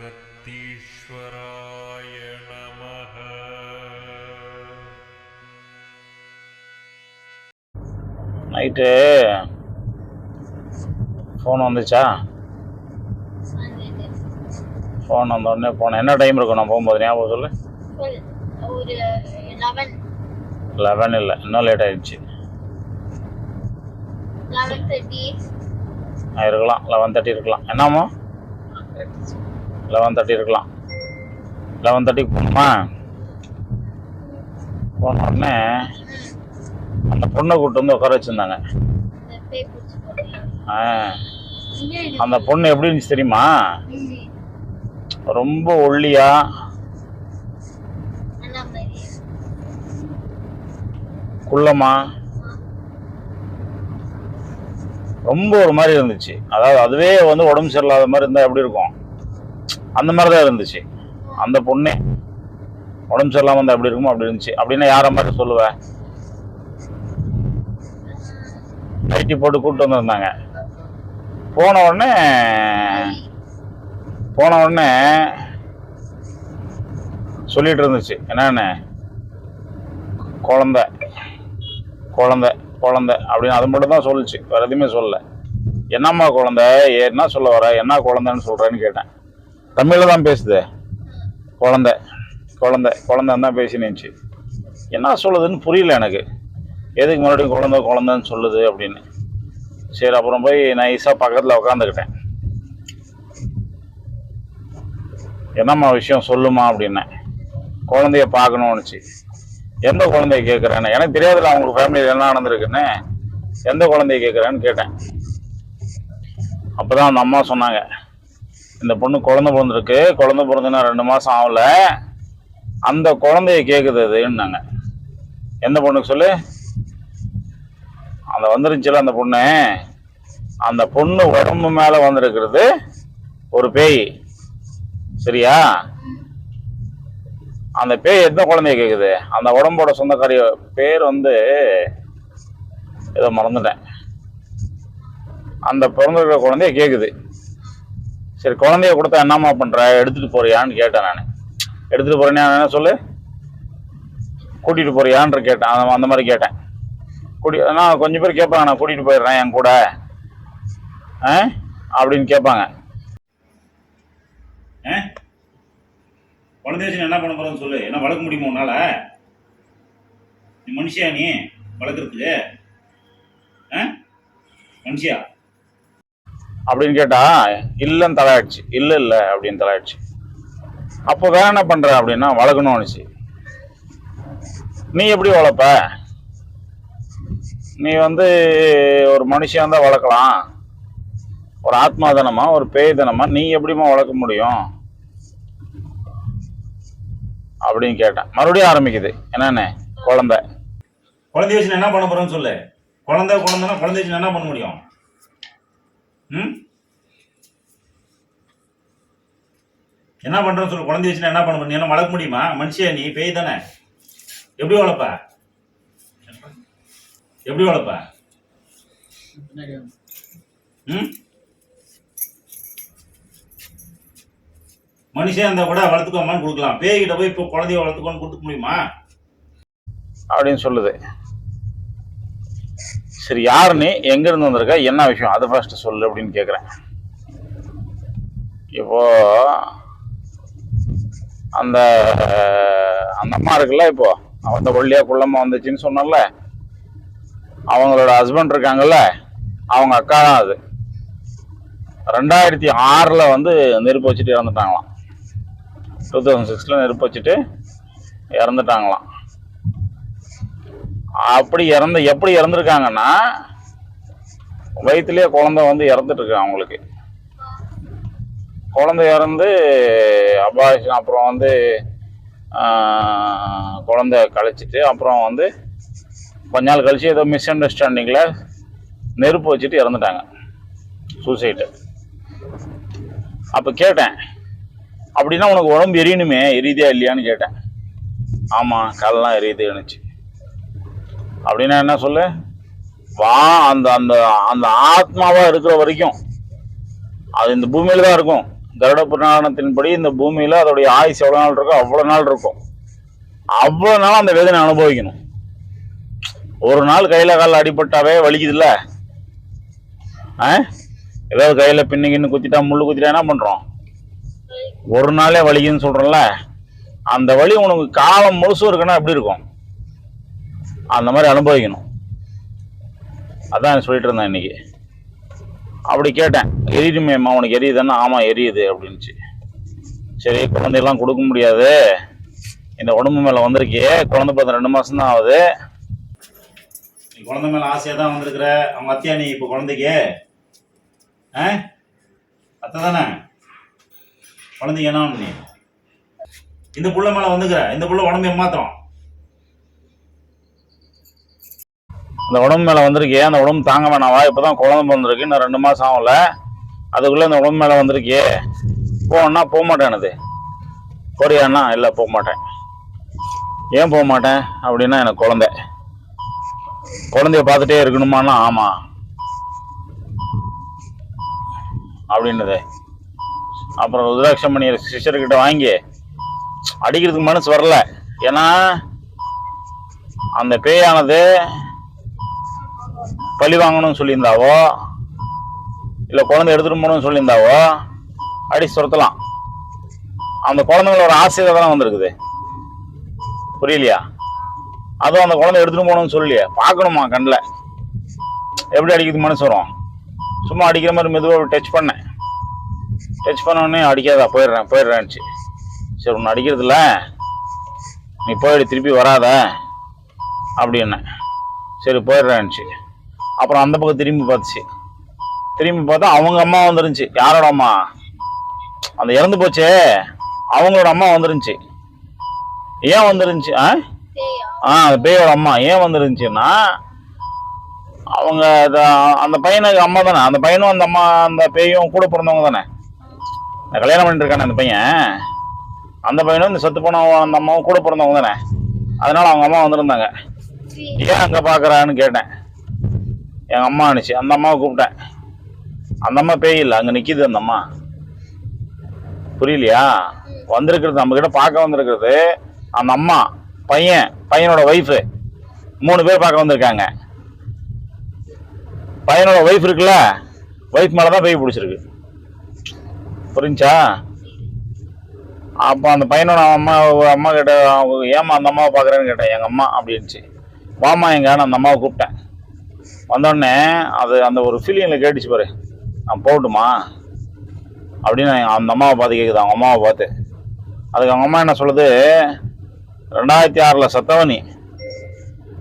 அகத்தீஸ்வராய நமः night phone வந்துச்சா? Phone வந்த உடனே போனேன் என்ன டைம் இருக்கும் நான் போகும்போது ஞாபகம் சொல்லு. லெவன் இல்லை. இன்னும் லேட் ஆயிடுச்சு. இருக்கலாம். லெவன் தேர்ட்டி இருக்கலாம். என்னம்மா? லெவன் தேர்ட்டி இருக்கலாம். லெவன் தேர்ட்டிக்கு போகணுமா போன உடனே அந்த பொண்ணை கூப்பிட்டு வந்து உட்கார வச்சுருந்தாங்க. ஆ. அந்த பொண்ணு எப்படி இருந்துச்சு தெரியுமா? ரொம்ப ஒல்லியா. குள்ளமா. ரொம்ப ஒரு மாதிரி இருந்துச்சு. அதாவது அதுவே வந்து உடம்பு சரியில்லாத மாதிரி இருந்தால் எப்படி இருக்கும்? அந்த மாதிரி தான் இருந்துச்சு. அந்த பொண்ணே உடம்பு சரியில்லாமல் வந்து அப்படி இருக்குமோ அப்படி இருந்துச்சு. அப்படின்னா யாரை மாதிரி சொல்லுவேன் நைட்டி போட்டு கூப்பிட்டு வந்திருந்தாங்க. போன உடனே போன உடனே சொல்லிட்டு இருந்துச்சு. என்னென்ன? குழந்த குழந்த குழந்த அப்படின்னு அது மட்டும் தான் சொல்லுச்சு. வேறு எதுவுமே சொல்லலை. என்னம்மா குழந்தை? என்ன சொல்ல வர? என்ன குழந்தைன்னு சொல்கிறேன்னு கேட்டேன். தமிழில் தான் பேசுது. குழந்த குழந்த குழந்தான் தான் பேசினுச்சு என்ன சொல்லுதுன்னு புரியல எனக்கு. எதுக்கு மறுபடியும் குழந்த குழந்தைன்னு சொல்லுது அப்படின்னு. சரி அப்புறம் போய் நைஸாக பக்கத்தில் உட்காந்துக்கிட்டேன் என்னம்மா விஷயம் சொல்லுமா அப்படின்னேன் குழந்தைய பார்க்கணும்னுச்சு. எந்த குழந்தைய கேட்குறேன்னு எனக்கு தெரியாதுல்ல அவங்க ஃபேமிலியில் என்ன நடந்திருக்குன்னு. எந்த குழந்தைய கேட்குறேன்னு கேட்டேன். அப்போ தான் அந்த அம்மா சொன்னாங்க இந்த பொண்ணு குழந்தை பிறந்திருக்கு. குழந்தை பிறந்துன்னா ரெண்டு மாதம் ஆகல. அந்த குழந்தைய கேட்குது அதுன்னாங்க எந்த பொண்ணுக்கு சொல்லு? அந்த வந்துருச்சுல அந்த பொண்ணு. அந்த பொண்ணு உடம்பு மேலே வந்திருக்கிறது ஒரு பேய். சரியா? அந்த பேய் எந்த குழந்தைய கேட்குது அந்த உடம்போட சொந்தக்காரி பேர் வந்து ஏதோ மறந்துட்டேன். அந்த பிறந்திருக்கிற குழந்தைய கேட்குது சரி குழந்தைய கொடுத்தா என்னம்மா பண்ணுற எடுத்துகிட்டு போறியான்னு கேட்டேன் நான். எடுத்துகிட்டு போறேன்னு என்ன சொல்லு? கூட்டிகிட்டு போறியான்னு கேட்டேன். அந்த அந்த மாதிரி கேட்டேன். கூட்டி நான் கொஞ்சம் பேர் கேட்பாங்க நான் கூட்டிகிட்டு போயிடுறேன் என் கூட. ஆ? அப்படின்னு கேட்பாங்க குழந்தை வச்சு என்ன பண்ண போறேன்னு சொல்லு. என்ன வளர்க்க முடியுமா உன்னால? நீ மனுஷியா நீ? வளர்க்குறதுக்கு? ஆ? மனுஷியா? அப்படின்னு கேட்டா இல்லைன்னு தலையாடுச்சு இல்லை இல்லை அப்படின்னு தலையாடுச்சு அப்போ வேற என்ன பண்ற அப்படின்னா வளர்க்கணும்னுச்சு நீ எப்படி வளர்ப்ப? நீ வந்து ஒரு மனுஷன் தான் வளர்க்கலாம். ஒரு ஆத்மா தானமா ஒரு பேய் தானமா நீ எப்படிம்மா வளர்க்க முடியும்? அப்படின்னு கேட்டேன் மறுபடியும் ஆரம்பிக்குது. என்னன்னு? குழந்தை. குழந்தை வச்சு என்ன பண்ண போறோம்னு சொல்லு. குழந்தை குழந்தைன்னா குழந்தை வச்சு என்ன பண்ண முடியும்? ம்? என்ன பண்றேன்னு சொல்லு குழந்தை வச்சுன்னா என்ன பண்ண முடியும்? நீ என்ன வளர்க்க முடியுமா? மனுஷியா நீ? பேய் தானே. எப்படி வளர்ப்ப? எப்படி வளர்ப்ப? ம்? மனுஷன் அந்த கூட வளர்த்துக்கோமான்னு கொடுக்கலாம். பேய்கிட்ட போய் இப்போ குழந்தைய வளர்த்துக்கோன்னு கொடுக்க முடியுமா? அப்படின்னு சொல்லுது. சரி யாருன்னு நீ இருந்து வந்திருக்க? என்ன விஷயம்? அதை ஃபர்ஸ்ட் சொல்லு அப்படின்னு கேட்குறேன் இப்போ அந்த அந்த அம்மா இருக்குல்ல இப்போ அந்த ஒல்லியா குள்ளம்மா வந்துச்சுன்னு சொன்னல அவங்களோட ஹஸ்பண்ட் இருக்காங்கல்ல அவங்க அக்கா தான் அது. ரெண்டாயிரத்தி ஆறில் வந்து நெருப்பு வச்சுட்டு இறந்துட்டாங்களாம். டூ தௌசண்ட் சிக்ஸில் நெருப்பு வச்சுட்டு இறந்துட்டாங்களாம். அப்படி இறந்து எப்படி இறந்துருக்காங்கன்னா வயிற்றுலேயே குழந்தை வந்து இறந்துட்டுருக்கு அவங்களுக்கு. குழந்தை இறந்து அபாஷன் அப்புறம் வந்து குழந்த குழந்தை கழிச்சிட்டு அப்புறம் வந்து கொஞ்ச நாள் கழிச்சு ஏதோ மிஸ் அண்டர்ஸ்டாண்டிங்கில் நெருப்பு வச்சுட்டு இறந்துட்டாங்க. சூசைட்டு அப்போ கேட்டேன். அப்படின்னா உனக்கு உடம்பு எரியணுமே எரியுதா இல்லையான்னு கேட்டேன். ஆமாம் காலெல்லாம் எரியுதுன்னுச்சு அப்படின்னா என்ன சொல்லு? வா அந்த அந்த அந்த ஆத்மாவாக இருக்கிற வரைக்கும் அது இந்த பூமியில் தான் இருக்கும். கருட புராணத்தின்படி இந்த பூமியில் அதோடைய ஆயுஸ் எவ்வளோ நாள் இருக்கோ அவ்வளோ நாள் இருக்கும். அவ்வளோ நாள் அந்த வேதனை அனுபவிக்கணும். ஒரு நாள் கையில் காலில் அடிபட்டாவே வலிக்குதுல்ல? ஆ? ஏதாவது கையில் பின்னிக்கின்னு கின்னு குத்திட்டா முள்ளு குத்திட்டா என்ன பண்ணுறோம் ஒரு நாளே வலிக்குன்னு சொல்கிறோம்ல அந்த வலி உனக்கு காலம் முழுசும் இருக்குன்னா எப்படி இருக்கும்? அந்த மாதிரி அனுபவிக்கணும். அதான் சொல்லிட்டு இருந்தேன் இன்னைக்கு. அப்படி கேட்டேன். எரியுமேம்மா உனக்கு எரியுதுன்னா ஆமாம் எரியுது அப்படின்ச்சு சரி குழந்தையெல்லாம் கொடுக்க முடியாது. இந்த உடம்பு மேலே வந்திருக்கியே குழந்தை பார்த்து ரெண்டு மாதம் தான் ஆகுது. நீ குழந்தை மேலே ஆசையாக தான் வந்திருக்கிற. அவங்க அத்தியா நீ இப்போ குழந்தைக்கு? ஆ? அத்தை தானே குழந்தைக்கு என்ன நீ? இந்த புள்ள மேலே வந்துக்கிற. இந்த புள்ள உடம்பு ஏமாத்திரம் இந்த உடம்பு மேலே வந்திருக்கே. அந்த உடம்பு தாங்க வேணாவா? இப்போ தான் குழந்தை பிறந்திருக்கு இன்னும் ரெண்டு மாதம் ஆகல அதுக்குள்ளே இந்த உடம்பு மேலே வந்திருக்கே. போகணுன்னா போக எனக்கு. போறியாண்ணா இல்லை போக மாட்டேன். ஏன் போக மாட்டேன்? அப்படின்னா எனக்கு குழந்தை. குழந்தைய பார்த்துட்டே இருக்கணுமான்னா ஆமாம் அப்படின்னது. அப்புறம் ருத்ராட்சமணி சிஸ்டர்கிட்ட வாங்கி அடிக்கிறதுக்கு மனசு வரல. ஏன்னா அந்த பேயானது பழி வாங்கணும்னு சொல்லியிருந்தாவோ? இல்லை குழந்தை எடுத்துகிட்டு போகணும்னு சொல்லியிருந்தாவோ? அடி சுரத்தலாம். அந்த குழந்தைங்களோட ஆசையில் தானே வந்திருக்குது. புரியலையா? அதுவும் அந்த குழந்தை எடுத்துகிட்டு போகணும்னு சொல்லியே பார்க்கணுமா கண்ணில்? எப்படி அடிக்கிறது மனசு வரும்? சும்மா அடிக்கிற மாதிரி மெதுவாக டச் பண்ணேன் டச் பண்ண உடனே அடிக்காதா போயிடுறேன் போயிடுறேன்ச்சு சரி ஒன்று அடிக்கிறதில்ல நீ போயிடு திருப்பி வராத. அப்படின்னேன். சரி போயிடுறேன்ச்சு அப்புறம் அந்த பக்கம் திரும்பி பார்த்துச்சு. திரும்பி பார்த்தா அவங்க அம்மா வந்துருந்துச்சு. யாரோட அம்மா? அந்த இறந்து போச்சே. அவங்களோட அம்மா வந்துருந்துச்சு. ஏன் வந்துருந்துச்சு? ஆ? ஆ அந்த பேயோட அம்மா. ஏன் வந்துருந்துச்சுன்னா அவங்க அந்த பையனுக்கு அம்மா தானே. அந்த பையனும் அந்த அம்மா அந்த பேயும் கூட பிறந்தவங்க தானே. கல்யாணம் பண்ணிட்டு இருக்கானே அந்த பையன். அந்த பையனும் இந்த செத்து போன அந்த அம்மாவும் கூட பிறந்தவங்க தானே. அதனால அவங்க அம்மா வந்திருந்தாங்க. ஏன் அங்கே பார்க்குறான்னு கேட்டேன். எங்கள் அம்மா அனுச்சு. அந்த அம்மாவை கூப்பிட்டேன். அந்த அம்மா பேய் இல்லை அங்கே நிற்கிது அந்த அம்மா. புரியலையா? வந்திருக்கிறது நம்மக்கிட்ட பார்க்க வந்திருக்கிறது அந்த அம்மா பையன் பையனோட ஒய்ஃபு மூணு பேர் பார்க்க வந்திருக்காங்க. பையனோட ஒய்ஃப் இருக்குல்ல ஒய்ஃப் மேலே தான் பேய் பிடிச்சிருக்கு. புரிஞ்சா? அப்போ அந்த பையனோட அம்மா அம்மா கிட்ட ஏமா அந்த அம்மாவை பார்க்குறேன்னு கேட்டேன். எங்கள் அம்மா அப்படின்ச்சு வாமா எங்கான அந்த அம்மாவை கூப்பிட்டேன். வந்தோடனே அது அந்த ஒரு ஃபீலிங்கில் கேட்டுச்சு பாரு. நான் போகட்டுமா? அப்படின்னு நான் அந்த அம்மாவை பார்த்து கேட்குது அவங்க அம்மாவை பார்த்து. அதுக்கு அவங்க அம்மா என்ன சொல்லுது? ரெண்டாயிரத்தி ஆறில் சத்தவனி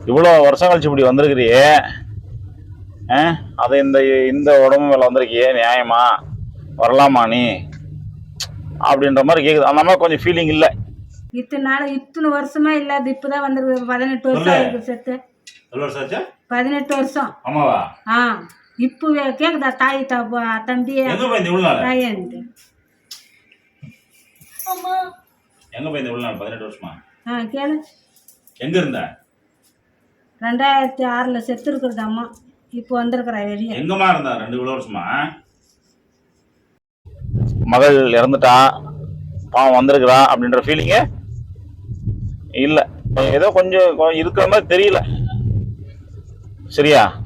இவ்வளோ வருஷம் கழிச்சு இப்படி வந்திருக்கிறியே. ஆ அது இந்த இந்த உடம்பு மேலே வந்திருக்கியே நியாயமா? வரலாமா நீ? அப்படின்ற மாதிரி கேட்குது அந்த அம்மா கொஞ்சம் ஃபீலிங் இல்லை. இத்தனை நாள் இத்தனை வருஷமா இல்லாத இப்பதான் வந்திருக்கு. பதினெட்டு வருஷம் சொல்லு. இருக்கு செத்து பதினெட்டு வருஷம். ஆமாவா ஆ இப்போ கேக்குதா தாய் தா- தம்பி? தாயன்ட்டு எங்க போய் இவ்வளோ நாள் பதினெட்டு வருஷமா? ஆ கேளு. எங்க இருந்த? ரெண்டாயிரத்தி ஆறில் செத்து இருக்கிறது அம்மா. இப்போ வந்திருக்கிறா வெளியே. எங்கம்மா இருந்தா ரெண்டு இவ்வளோ வருஷமா? மகள் இறந்துட்டா பாவம் வந்திருக்கிறா அப்படின்ற ஃபீலிங்கு இல்லை. ஏதோ கொஞ்சம் இருக்கிற மாதிரி தெரியல. சரியா?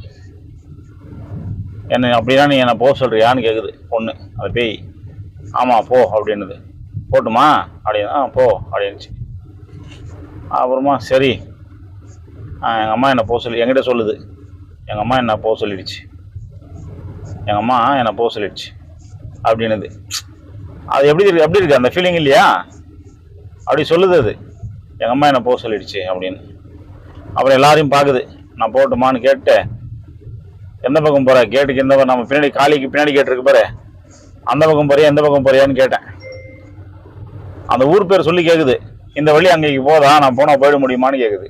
என்ன அப்படின்னா நீ என்னை போக சொல்கிறியான்னு கேட்குது பொண்ணு. அது பேய். ஆமாம் போ அப்படின்னுது. போட்டுமா? அப்படின்னு ஆ போ அப்படின்னுச்சு. அப்புறமா சரி. எங்கள் அம்மா என்னை போக சொல்லி என்கிட்ட சொல்லுது. எங்கள் அம்மா என்ன போக சொல்லிடுச்சு. எங்கள் அம்மா என்னை போக சொல்லிடுச்சு. அப்படின்னுது. அது எப்படி இருக்கு எப்படி இருக்கு? அந்த ஃபீலிங் இல்லையா? அப்படி சொல்லுது அது. எங்கள் அம்மா என்னை போக சொல்லிடுச்சு அப்படின்னு. அப்புறம் எல்லாரையும் பார்க்குது நான் போட்டுமான்னு கேட்டு எந்த பக்கம் போகிற கேட்டுக்கு எந்த பக்கம்? நம்ம பின்னாடி காலிக்கு பின்னாடி கேட்டிருக்கு பாரு. அந்த பக்கம் போறியா எந்த பக்கம் போறியான்னு கேட்டேன். அந்த ஊர் பேர் சொல்லி கேட்குது இந்த வழி அங்கேக்கு போதா? நான் போனால் போயிட முடியுமான்னு கேட்குது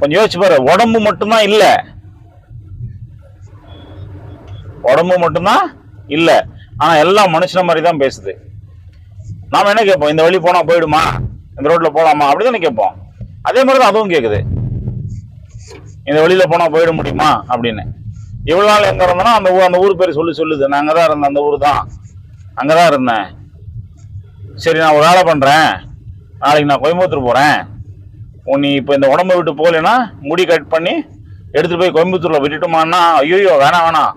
கொஞ்சம் யோசிச்சு பாரு. உடம்பு மட்டும்தான் இல்லை. உடம்பு மட்டும்தான் இல்லை. ஆனால் எல்லாம் மனுஷன மாதிரி தான் பேசுது. நாம என்ன கேட்போம்? இந்த வழி போனால் போயிடுமா? இந்த ரோட்டில் போகலாமா அப்படி தானே கேட்போம். அதே மாதிரி தான் அதுவும் கேட்குது இந்த வழியில் போனால் போயிட முடியுமா? அப்படின்னு. இவ்வளோ நாள் எங்கே இருந்தோன்னா அந்த ஊர் அந்த ஊர் பேர் சொல்லி சொல்லுது. நாங்கள் தான் இருந்த அந்த ஊர் தான். அங்கே தான் இருந்தேன். சரி நான் ஒரு வேலை பண்ணுறேன் நாளைக்கு நான் கோயம்புத்தூர் போகிறேன் நீ இப்போ இந்த உடம்பை விட்டு போகலைன்னா முடி கட் பண்ணி எடுத்துகிட்டு போய் கோயம்புத்தூரில் விட்டுட்டுமான்னா ஐயோ வேணாம் வேணாம்.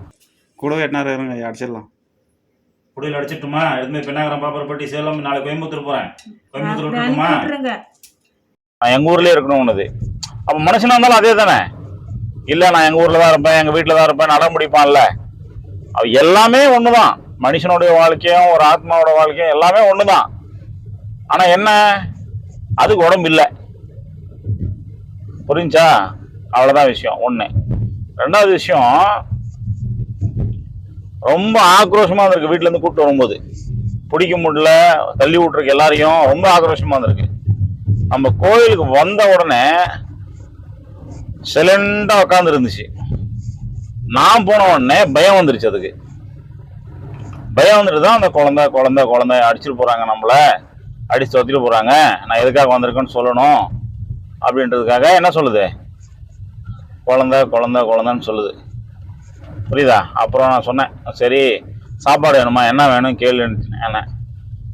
கூடவே எட்டனாரு இருங்க அடிச்சிடலாம். குடியில் அடிச்சிட்டுமா? எடுத்து பெண்ணாகரம் பாப்பரப்பட்டி சேலம் நாளைக்கு கோயம்புத்தூர் போகிறேன் கோயம்புத்தூர் விட்டுட்டுமா? நான் எங்கள் ஊர்லேயே இருக்கணும்னுது அப்போ மனுஷனாக இருந்தாலும் அதே தானே இல்லை நான் எங்கள் ஊரில் தான் இருப்பேன் எங்கள் வீட்டில் தான் இருப்பேன் நட முடிப்பான்ல அது எல்லாமே ஒன்று தான் மனுஷனுடைய வாழ்க்கையும் ஒரு ஆத்மாவோட வாழ்க்கையும் எல்லாமே ஒன்று தான் ஆனால் என்ன? அதுக்கு உடம்பு இல்லை. புரிஞ்சா? அவ்வளோதான் விஷயம் ஒன்று ரெண்டாவது விஷயம் ரொம்ப ஆக்ரோஷமாக இருந்திருக்கு வீட்டிலேருந்து கூப்பிட்டு வரும்போது. பிடிக்க முடியல தள்ளி விட்ருக்கு எல்லாரையும் ரொம்ப ஆக்ரோஷமாக இருந்திருக்கு நம்ம கோயிலுக்கு வந்த உடனே சிலண்டா உட்காந்து இருந்துச்சு நான் போன உடனே பயம் வந்துருச்சு அதுக்கு. பயம் வந்துட்டு தான் அந்த குழந்தை குழந்தை குழந்தை அடிச்சிட்டு போறாங்க நம்மள. அடிச்சு தொத்திட்டு போறாங்க. நான் எதுக்காக வந்திருக்கேன்னு சொல்லணும். அப்படின்றதுக்காக என்ன சொல்லுது? குழந்தை குழந்தை குழந்தைன்னு சொல்லுது. புரியுதா? அப்புறம் நான் சொன்னேன் சரி சாப்பாடு வேணுமா? என்ன வேணும்? கேள்வி என்ன?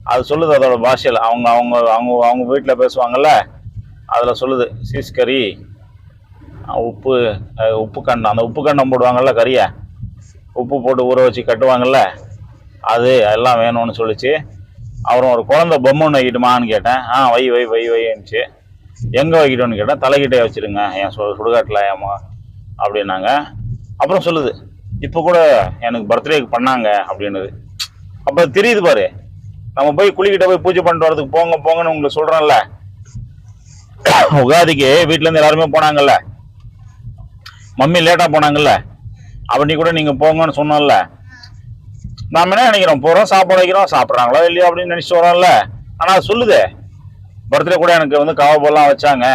அது சொல்லுது அதோட பாஷையில். அவங்க அவங்க அவங்க அவங்க வீட்டில் பேசுவாங்கல்ல? அதில் சொல்லுது சீஸ் கறி. உப்பு உப்பு கண்டம் அந்த உப்பு கண்டம் போடுவாங்கள்ல கறியை? உப்பு போட்டு ஊற வச்சு கட்டுவாங்கல்ல? அது எல்லாம் வேணும்னு சொல்லிச்சு. அப்புறம் ஒரு குழந்த பொம்மை ஒன்று வைக்கிட்டுமான்னு கேட்டேன். ஆ வை வை வை வைன்னுச்சு. எங்கே வைக்கிட்டோன்னு கேட்டேன். தலைக்கிட்டே வச்சுருங்க என் சு சுடுகாட்டில் ஏமா அப்படின்னாங்க. அப்புறம் சொல்லுது இப்போ கூட எனக்கு பர்த்டேக்கு பண்ணாங்க அப்படின்னுது. அப்போ தெரியுது பாரு நம்ம போய் குளிக்கிட்ட போய் பூஜை பண்ணிட்டு வரதுக்கு போங்க போங்கன்னு உங்களுக்கு சொல்கிறேன்ல உகாதிக்கு வீட்டிலேருந்து எல்லாருமே போனாங்கல்ல. மம்மி லேட்டாக போனாங்கல்ல. அப்படி கூட நீங்கள் போங்கன்னு சொன்னோம்ல நாம் என்ன நினைக்கிறோம்? போகிறோம் சாப்பாடு வைக்கிறோம் சாப்பிட்றாங்களோ இல்லையோ அப்படின்னு நினச்சிட்டு வரோம்ல. ஆனால் அது சொல்லுதே. பர்த்டே கூட எனக்கு வந்து காவப்பெல்லாம் வச்சாங்க.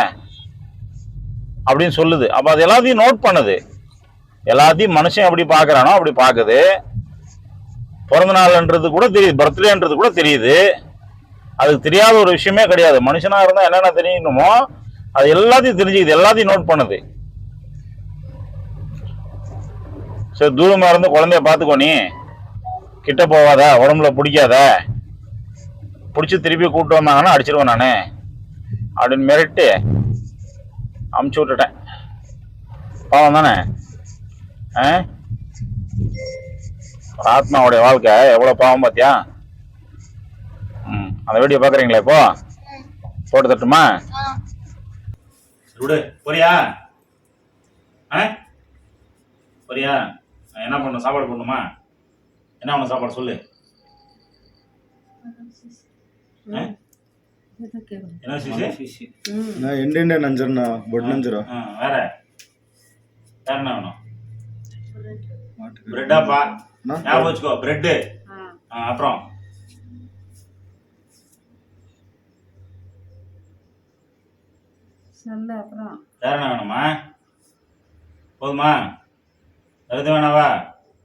அப்படின்னு சொல்லுது. அப்போ அது எல்லாத்தையும் நோட் பண்ணுது. எல்லாத்தையும் மனுஷன் எப்படி பார்க்குறானோ அப்படி பார்க்குது. பிறந்த நாள்ன்றது கூட தெரியுது. பர்த்டேன்றது கூட தெரியுது. அதுக்கு தெரியாத ஒரு விஷயமே கிடையாது. மனுஷனாக இருந்தால் என்னென்ன தெரியணுமோ அது எல்லாத்தையும் தெரிஞ்சுக்குது. எல்லாத்தையும் நோட் பண்ணுது. சரி தூரமாக இருந்து குழந்தைய பார்த்துக்கோ நீ. கிட்ட போவாத உடம்புல பிடிக்காத. பிடிச்சி திருப்பி கூப்பிட்டு வந்தாங்கன்னா அடிச்சிருவேன் நான். அப்படின்னு மிரட்டு அமுச்சு விட்டுட்டேன். பாவம் தானே? ஆ? ஆத்மாவுடைய வாழ்க்கை எவ்வளோ பாவம் பார்த்தியா ம் அந்த வீடியோ பார்க்குறீங்களா இப்போ? போட்டு தட்டுமா? விடு போறியா? ஆ? போறியா? என்ன பண்ண சாப்பாடு போடணுமா? என்ன பண்ண சாப்பாடு சொல்லு. என்ன சிசி? நான் எண்டெண்டே நஞ்சர்னா வேற? வேற என்ன வேணும்? பிரெட்டாப்பா ஞாபகம் வச்சுக்கோ பிரெட்டு அப்புறம். வேற என்ன வேணுமா? போதுமா? வருது வேணாவா?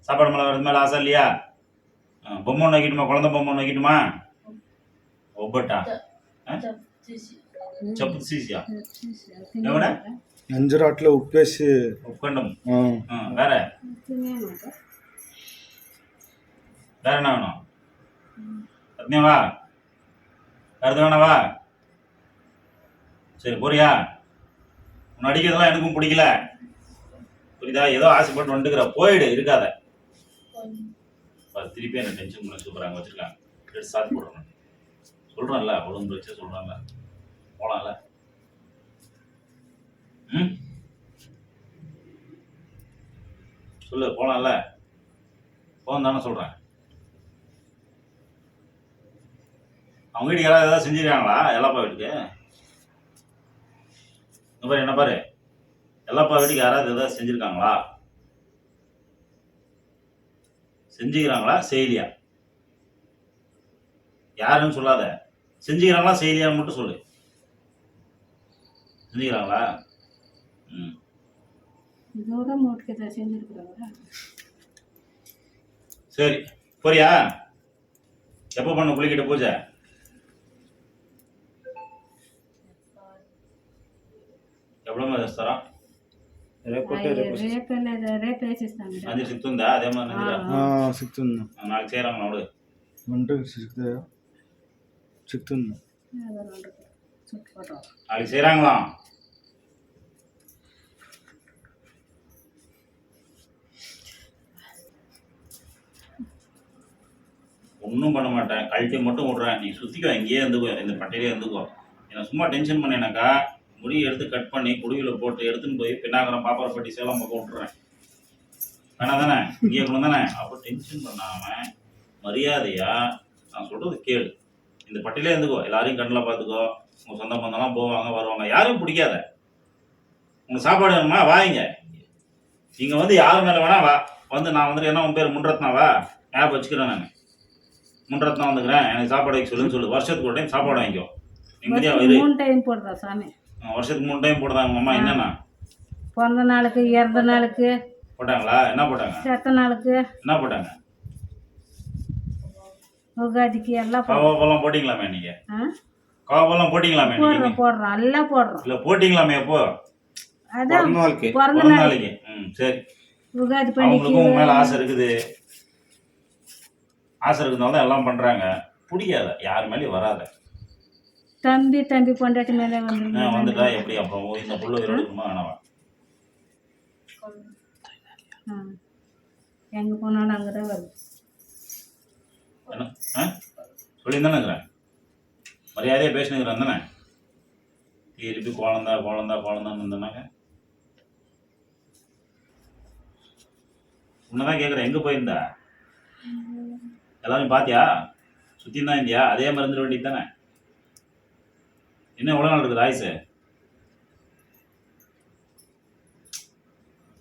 சாப்பாடு மேலே வருது மேலே ஆசை இல்லையா? பொம்மை ஒன்று நோக்கிட்டுமா குழந்தை பொம்மை ஒன்று நோக்கிட்டுமா ஒப்பட்டா చెప్పు తీసియా ఎవడా అంజరాట్లో வேற? ఉప్పండం వేరే వేరే నావను అర్థమేవా அர்த்தமானவா சரி போறியா? உன்னை அடிக்கிறதெல்லாம் எனக்கும் பிடிக்கல. புரியுதா? ஏதோ ஆசைப்பட்டு வந்துக்கிற போயிடு இருக்காத. திருப்பி என்ன டென்ஷன் பண்ண சூப்பராங்க வச்சிருக்காங்க. எடுத்து சாத்தி போடுறேன் சொல்கிறேன்ல ஒழுங்கு வச்சு சொல்றேன்ல. போலாம்ல. ம்? சொல்லு போலாம்ல. போகும் தானே சொல்றேன். அவங்க வீட்டுக்கு யாராவது ஏதாவது செஞ்சிருக்காங்களா? எல்லாப்பா வீட்டுக்கு? இங்க பாரு என்ன பாரு. எல்லாப்பா வீட்டுக்கு யாராவது எதாவது செஞ்சுருக்காங்களா? செஞ்சுக்கிறாங்களா? செய்யலியா? யாருன்னு சொல்லாத. செஞ்சுக்கிறாங்களா? செய்யலியான்னு மட்டும் சொல்லு. செஞ்சுக்கிறாங்களா? ம். சரி. போறியா? எப்போ பண்ண? குளிக்கிட்ட பூஜை. எவ்வளோ தரோம் అది సిక్త్ ఉందా అదేమన్నా సిక్త్ ఉంది నాకు చేరమ్మ నాడు అంటే நாளைக்கு செய்கிறாங்களாம் ஒன்றும் பண்ண மாட்டேன் கழட்டி மட்டும் விடுறேன் நீ சுற்றிக்கோ இங்கேயே இருந்துக்கோ இந்த பட்டையிலே இருந்துக்கோ என்ன சும்மா டென்ஷன் பண்ணினாக்கா முடியை எடுத்து கட் பண்ணி குடுவியில் போட்டு எடுத்துன்னு போய் பின்னாகரம் பாப்பாரப்பட்டி சேலம் பக்கம் விட்டுறேன். வேணா தானே? இங்கே கொண்டு தானே? அப்போ டென்ஷன் பண்ணாமல் மரியாதையா நான் சொல்கிறது கேளு. இந்த பட்டியலே இருந்துக்கோ. எல்லாரையும் கண்ணில் பார்த்துக்கோ. உங்கள் சொந்த பந்தம்லாம் போவாங்க வருவாங்க. யாரையும் பிடிக்காத. உங்கள் சாப்பாடு வேணுமா? வாங்க இங்கே. வந்து யார் மேலே வேணா வா. வந்து நான் வந்துட்டு என்ன உன் பேர் முன்ரத்னாவா ஞாபகம் வச்சுக்கிறேன் நான். முன்ரத்னா வந்துக்கிறேன். எனக்கு சாப்பாடு வைக்க சொல்லுன்னு சொல்லு. வருஷத்துக்கு ஒரு டைம் சாப்பாடு வாங்கிக்கோ. நிம்மதியாக மூணு டைம் போடுறா சாமி. வருஷத்துக்கு மூணு டைம் போடுறாங்க அம்மா என்னண்ணா? பிறந்த நாளுக்கு இறந்த நாளுக்கு போட்டாங்களா? என்ன போட்டாங்க? செத்த நாளுக்கு. என்ன போட்டாங்க? உகாதிக்கு எல்லாம் காவாப்பெல்லாம் போட்டிங்களாமே நீங்க காவாப்பெல்லாம் போட்டிங்களாமே நீங்க போடுறோம் போடுறோம் எல்லாம் போடுறோம். இல்லை போட்டிங்களாமே எப்போ அதான் பிறந்த நாளுக்கு. ம் சரி. உகாதி பண்டிகை. உங்க மேல ஆசை இருக்குது. ஆசை இருக்கிறதால தான் எல்லாம் பண்றாங்க. பிடிக்காத யார் மேலேயும் வராத. தம்பி தம்பி பொண்டாட்டி மேலே வந்து வந்துட்டா எப்படி? அப்புறம் இந்த புள்ள உயிரோடு இருக்குமா? வேணாவா எங்கே போனாலும் அங்கே தான் வருது. என்ன? ஆ? சொல்லியிருந்தானே இருக்கிறேன் மரியாதையாக பேசினுக்கிறேன் தானே திருப்பி குழந்தா குழந்தா குழந்தான்னு இருந்தனாங்க. உன்னதான் கேட்குறேன் எங்கே போயிருந்தா? எல்லாரும் பாத்தியா? சுற்றி தான் இருந்தியா? அதே மாதிரி இருந்துட வேண்டியது தானே? இன்னும் எவ்வளோ நாள் இருக்குது ஆயுசு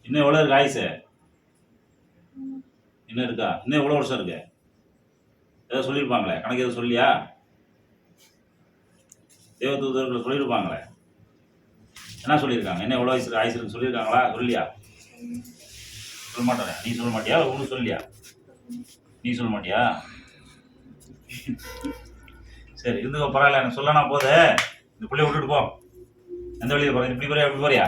இன்னும் எவ்வளோ இருக்கு ஆயுசு இன்னும் இருக்கா? இன்னும் எவ்வளோ வருஷம் இருக்கு? ஏதோ சொல்லியிருப்பாங்களே. கணக்கு எதுவும் சொல்லியா தேவதூதர்கள் சொல்லியிருப்பாங்களே. என்ன சொல்லியிருக்காங்க? என்ன எவ்வளோ வயசு ஆயுசு இருக்கு சொல்லியிருக்காங்களா? சொல்லியா சொல்ல மாட்டாரே நீ சொல்ல மாட்டியா? ஒன்றும் சொல்லியா நீ சொல்ல மாட்டியா? சரி இருந்துக்கோ பரவாயில்ல. எனக்கு சொல்லனா போதே. இந்த பிள்ளைய விட்டுட்டு போ எந்த வழியில் போகிற இப்படி போறியா இப்படி போறியா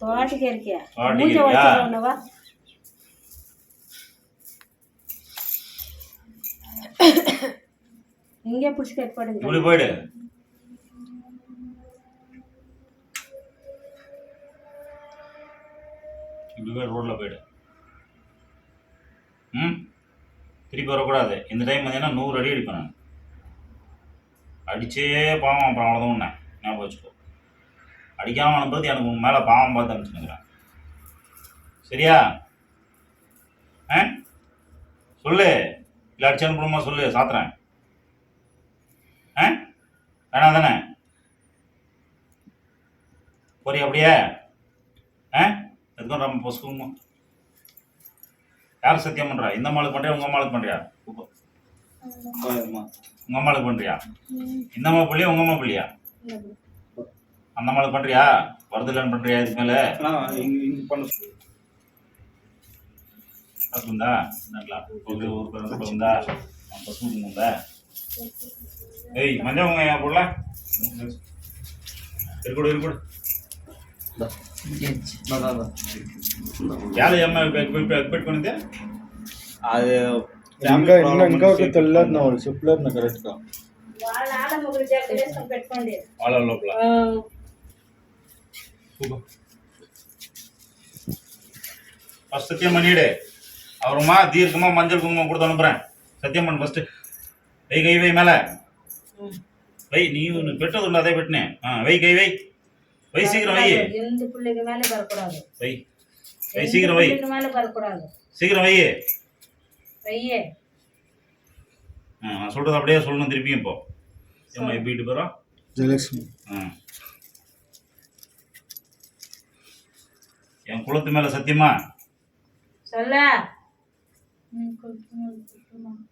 தோட்டக்கு இருக்கியா தோட்டத்துக்கு மூஞ்ச இருக்கியா? வச்சு ஒன்றவா இங்கே பிடிச்சி கட் பண்ணுங்க இப்படி போயிடு இப்படி போய் ரோட்ல போயிடு ம் திருப்பி வரக்கூடாது. இந்த டைம் பார்த்தீங்கன்னா நூறு அடி அடிப்பேன் நான் அடிச்சே பாவம் அப்புறம் அவ்வளோதான் ஒன்று ஞாபகம் வச்சுக்கோ. அடிக்காமல் அனுப்புறது எனக்கு உன் மேலே பாவம் பார்த்து அனுப்பிச்சுனுங்கிறேன் சரியா? ஆ? சொல்லு. இல்லை அடிச்சு அனுப்பணுமா சொல்லு. சாத்துறேன். ஆ? வேணாம் தானே? போறியா அப்படியே? ஆ? எதுக்கும் நம்ம பொசுக்குமா? யார் சத்தியம் பண்றா? இந்த அம்மாளுக்கு பண்றியா உங்க அம்மாளுக்கு பண்றியா? உங்க அம்மாளுக்கு பண்றியா? இந்த அம்மா பிள்ளையா உங்க அம்மா பிள்ளையா அந்த அம்மாளுக்கு பண்றியா? வரதில்லன்னு பண்றியா இதுக்கு மேல? காசு நல்லா. ஒரு ஒரு பசு ஏய் மஞ்சள் உங்க என் போடல? இருக்கக்கூட இருக்கக்கூட ಯಾರು ಎಮ್ ಬಿಟ್ ಬಂದಿದ್ದೆ ಅದು ఇంకా ఇంకా ఇంకొక తెల్లని వాళ్ళు చెప్పలేరు నాకు కరెక్ట్ గా. వాళ్ళ ఆడ ముగ్గురు நீடு அவருமா தீர்க்கமாக மஞ்சள் குங்குமம் கொடுத்து அனுப்புகிறேன் சத்தியம்மன் ஃபர்ஸ்ட் வை கை வை மேலே வை நீ ஒன்று பெற்றது இல்லை அதே பெட்டினேன் ஆ வை கை வை வை சீக்கிரம் வை பிள்ளைக்கு மேலே வரக்கூடாது வை வை சீக்கிரம் வை. சீக்கிரம் வை வையே. நான் சொல்றது அப்படியே சொல்லணும் திருப்பியும் இப்போ. ஏமா இப்போ வீட்டு போகிறோம் ஜெயலட்சுமி. என் குளத்து மேல சத்தியமா? சொல்ல.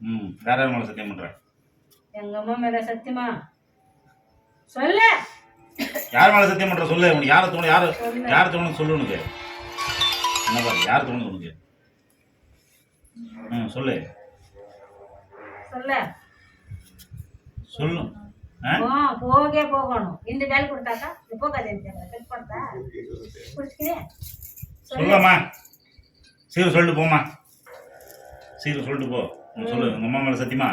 ம் வேற மேல சத்தியம் பண்ற? எங்க அம்மா மேல சத்தியமா? சொல்ல. யார் மேல சத்தியம் பண்ற? சொல்லு. உனக்கு யாரை தோணும்? யார் யாரை தோணும் சொல்லு உனக்கு. என்ன யார் தோணுது உனக்கு ம் சொல்லு. சொல்ல. சொல்லு. போகே போகணும். இந்த வேலை கொடுத்தாக்கா போகாதே கட் பண்ணா குடிச்சுக்கிறே சொல்லலாமா சீக்கிரம் சொல்லிட்டு போம்மா. சீக்கிரம் சொல்லிட்டு போ. சொல்லு. உங்க அம்மா மேல சத்தியமா?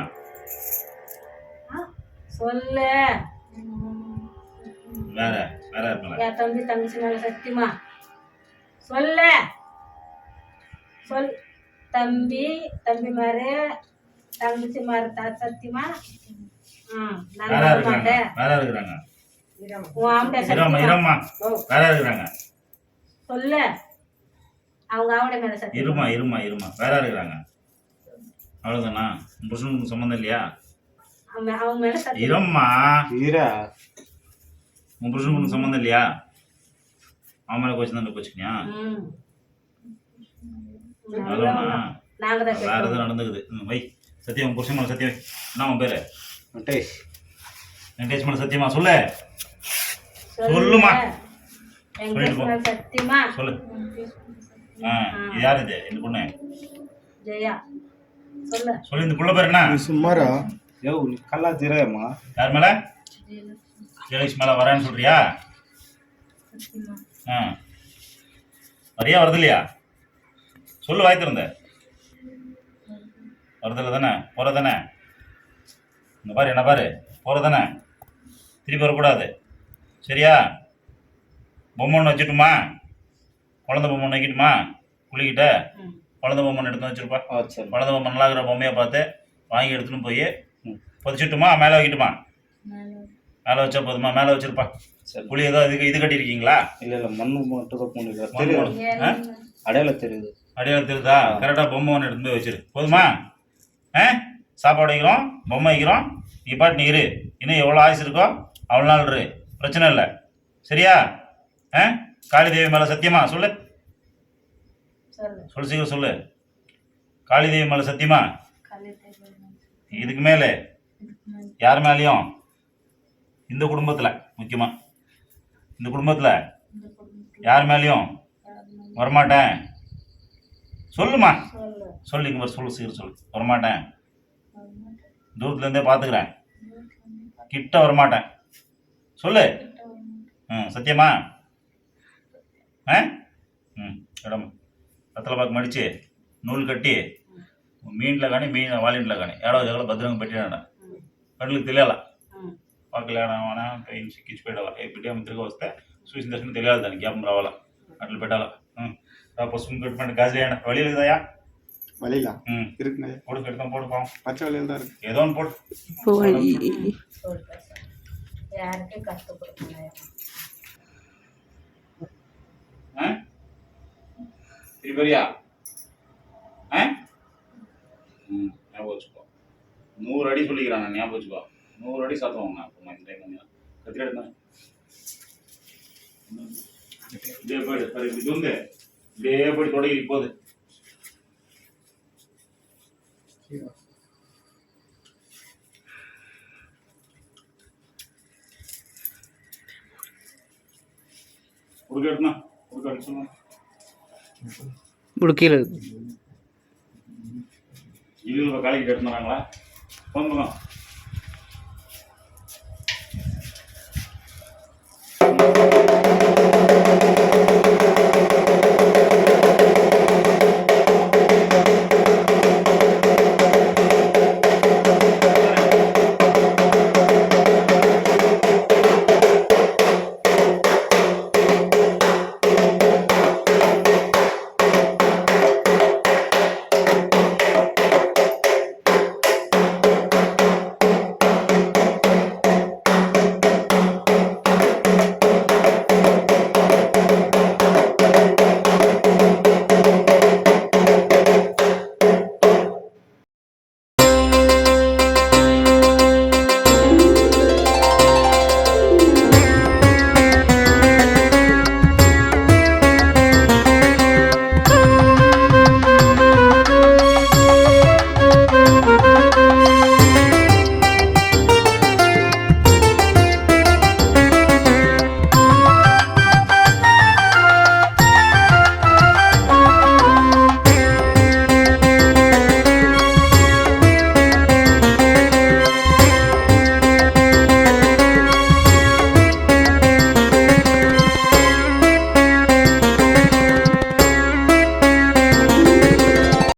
சொல்லு. வேற வேற இருக்கலாம் என் தம்பி தங்கச்சி மேல சத்தியமா? சொல்லு. சொல். தம்பி தம்பி மாரு தங்கச்சி மாரு த- சத்தியமா ஆ நான் வேற நம்ப இருக்கிறாங்க. சொல்லு. அவங்க ஆம்பளை மேல சத்தியமா இருமா இருமா இருமா. வேற இருக்கிறாங்க. அவ்வளவுதானா? புருஷனுக்கு சம்மந்தம் இல்லையா? அவன் அவங்க மேல சத்தியமா இரம்மா ஈரா உன் புருஷனுக்கு சம்மந்தம் இல்லையா? அவன் மேல கோச்சு தான் கோச்சுக்கியா நாங்க தான் வேற எதுவும் நடந்துக்குது. ம், வை. சத்தியம் புருஷன் மேல சத்தியம். என்ன உன் பேரு? வெங்கடேஷ். வெங்கடேஷ் மேல சத்தியமா? சொல்லு. சொல்லுமா. சத்தியமா? சொல்லு. ஆ இது யார் இது? இந்த பொண்ணு. ஜெயா. சொல்லு. சொல்லு இந்த புள்ள பேர் என்ன? சும்மாரா? யோ நீ கல்லா திரையம்மா. யார் மேல? ஜெயலட்சுமி மேல வரேன்னு சொல்றியா? ஆ. வரியா வருது இல்லையா? சொல்லு வாய் திறந்த வருதில்ல தானே? போற தானே இந்த பாரு என்ன பாரு? போற தானே திருப்பி வரக்கூடாது. சரியா? பொம்மை ஒன்று வச்சுட்டுமா? குழந்தை பொம்மை ஒன்று வைக்கட்டுமா? குளிக்கிட்ட. குழந்தை பொம்மை எடுத்து வச்சிருப்பா. சரி. குழந்தை பொம்மை நல்லா இருக்கிற பொம்மையை பார்த்து வாங்கி எடுத்துன்னு போய். புதைச்சிட்டுமா? மேலே வைக்கட்டுமா? மேலே. வச்சா போதுமா? மேலே வச்சிருப்பா. சரி. குழி ஏதோ இதுக்கு இது கட்டியிருக்கீங்களா? இல்ல இல்ல மண்ணு மட்டும் தான் மண்? அடையாளம் தெரியுது. அடையாளம் தெரியுதா கரெக்டாக பொம்மை ஒன்று எடுத்து போய் வச்சிரு. போதுமா? ஆ? சாப்பாடு வைக்கிறோம் பொம்மை வைக்கிறோம். நீ பாட்டு நீ இரு. இன்னும் எவ்வளோ ஆயுசு இருக்கோ அவ்வளோ நாள் இரு. பிரச்சனை இல்லை. சரியா? ஆ? காளி தேவி மேலே சத்தியமா? சொல்லு. சொல்லு. சொல்லு சீக்கிரம் சொல்லு. காளி தேவி மேலே சத்தியமா? இதுக்கு மேலே யார் மேலேயும்? இந்த குடும்பத்தில் முக்கியமாக இந்த குடும்பத்தில் யார் மேலேயும். வரமாட்டேன். சொல்லுமா சொல்லு சொல்லு இங்கே சொல்லு சீக்கிரம் சொல்லு வரமாட்டேன் தூரத்துலேருந்தே பார்த்துக்கிறேன் கிட்ட வரமாட்டேன் சொல்லு ம் சத்தியமா ஆ ம் இடம் ரத்தல பாக்கு மடிச்சு நூல் కట్టి మీంట్లో కానీ మీ వాళ్ళ ఇంట్లో కానీ ఏడో జగల భద్రంగా పెట్టాడ కళ్ళకి తెలియాల ம். పక్కల ఏడమన్నా పెయిన్ సిక్కించి పెట్టాలా ఏ బిడ్డ తిరిగి వస్తే చూసిన దర్శనం తెలియాలి దానికి జ్ఞాపం రావాలా అట్లా పెట్టాలా பசும் கட் பண்ணி காஜியான வழியில் இருக்குதாயா வழியில ம். இருக்குங்க போடு கெடுத்தோம் போடுப்போம் பச்சை வழியில் தான் இருக்கு. ஏதோ ஒன்று போடு. யாருக்கும் கஷ்டப்படுத்துங்க திரிபரியா? ஆ? ம் ஞாபகம் வச்சுக்கோ. நூறு அடி சொல்லிக்கிறாங்க ஞாபகம் வச்சுக்கோ. நூறு அடி சாத்துவாங்க நான் இப்போ இந்த டைம் கத்திரி எடுத்தேன் இதே போயிடு சரி இது வந்து இப்படியே போய் தொடங்கி போகுது கீழே இழுவை கலக்கி கட்டினாங்களா போங்க.